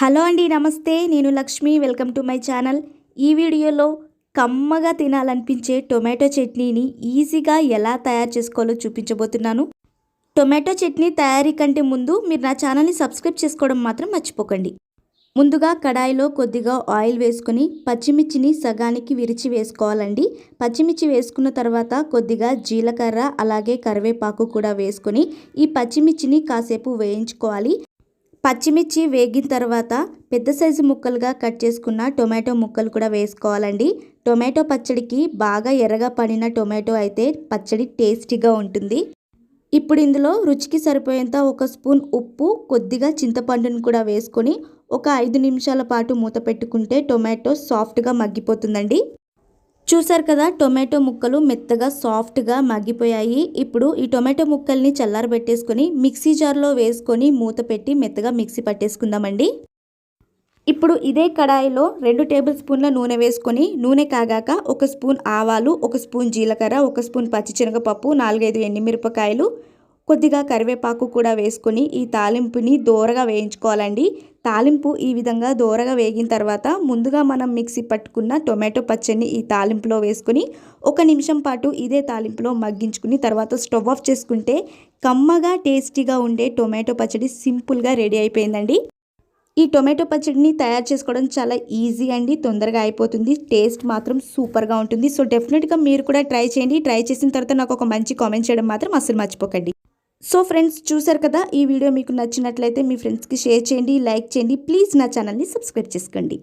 Hello అండి నమస్తే. నేను Lakshmi. Welcome to my channel. ఈ వీడియోలో కమ్మగా తినాలనిపించే టొమాటో చట్నీని ఈజీగా ఎలా తయారు చేసుకోవాలో చూపించబోతున్నాను. టొమాటో చట్నీ తయారీ కంటే ముందు మీరు నా ఛానల్ని సబ్స్క్రైబ్ చేసుకోవడం మాత్రం మర్చిపోకండి. ముందుగా కడాయిలో కొద్దిగా ఆయిల్ వేసుకొని పచ్చిమిర్చిని సగానికి విరిచి వేసుకోవాలండి. పచ్చిమిర్చి వేసుకున్న తర్వాత కొద్దిగా జీలకర్ర అలాగే కరివేపాకు కూడా వేసుకొని ఈ పచ్చిమిర్చిని కాసేపు వేయించుకోవాలి. పచ్చిమిర్చి వేగిన తర్వాత పెద్ద సైజు ముక్కలుగా కట్ చేసుకున్న టొమాటో ముక్కలు కూడా వేసుకోవాలండి. టొమాటో పచ్చడికి బాగా ఎర్రగా పడిన టొమాటో అయితే పచ్చడి టేస్టీగా ఉంటుంది. ఇప్పుడు ఇందులో రుచికి సరిపోయేంత ఒక స్పూన్ ఉప్పు కొద్దిగా చింతపండును కూడా వేసుకొని ఒక ఐదు నిమిషాల పాటు మూత పెట్టుకుంటే టొమాటో సాఫ్ట్గా మగ్గిపోతుందండి. చూసారు కదా టొమాటో ముక్కలు మెత్తగా సాఫ్ట్గా మగ్గిపోయాయి. ఇప్పుడు ఈ టొమాటో ముక్కల్ని చల్లారబెట్టేసుకొని మిక్సీ జార్లో వేసుకొని మూత పెట్టి మెత్తగా మిక్సీ పట్టేసుకుందామండి. ఇప్పుడు ఇదే కడాయిలో రెండు టేబుల్ స్పూన్ల నూనె వేసుకొని నూనె కాగాక ఒక స్పూన్ ఆవాలు ఒక స్పూన్ జీలకర్ర ఒక స్పూన్ పచ్చిశనగపప్పు నాలుగైదు ఎండుమిరపకాయలు కొద్దిగా కరివేపాకు కూడా వేసుకొని ఈ తాలింపుని దోరగా వేయించుకోవాలండి. తాలింపు ఈ విధంగా దోరగా వేగిన తర్వాత ముందుగా మనం మిక్సీ పట్టుకున్న టొమాటో పచ్చడిని ఈ తాలింపులో వేసుకుని ఒక నిమిషం పాటు ఇదే తాలింపులో మగ్గించుకుని తర్వాత స్టవ్ ఆఫ్ చేసుకుంటే కమ్మగా టేస్టీగా ఉండే టొమాటో పచ్చడి సింపుల్గా రెడీ అయిపోయిందండి. ఈ టొమాటో పచ్చడిని తయారు చేసుకోవడం చాలా ఈజీ అండి తొందరగా అయిపోతుంది టేస్ట్ మాత్రం సూపర్గా ఉంటుంది. సో డెఫినెట్గా మీరు కూడా ట్రై చేయండి. ట్రై చేసిన తర్వాత నాకు ఒక మంచి కామెంట్ చేయడం మాత్రం అస్సలు మర్చిపోకండి. సో ఫ్రెండ్స్ చూసారు కదా ఈ వీడియో మీకు నచ్చినట్లయితే మీ ఫ్రెండ్స్కి షేర్ చేయండి లైక్ చేయండి. ప్లీజ్ నా ఛానల్ని సబ్స్క్రైబ్ చేసుకోండి.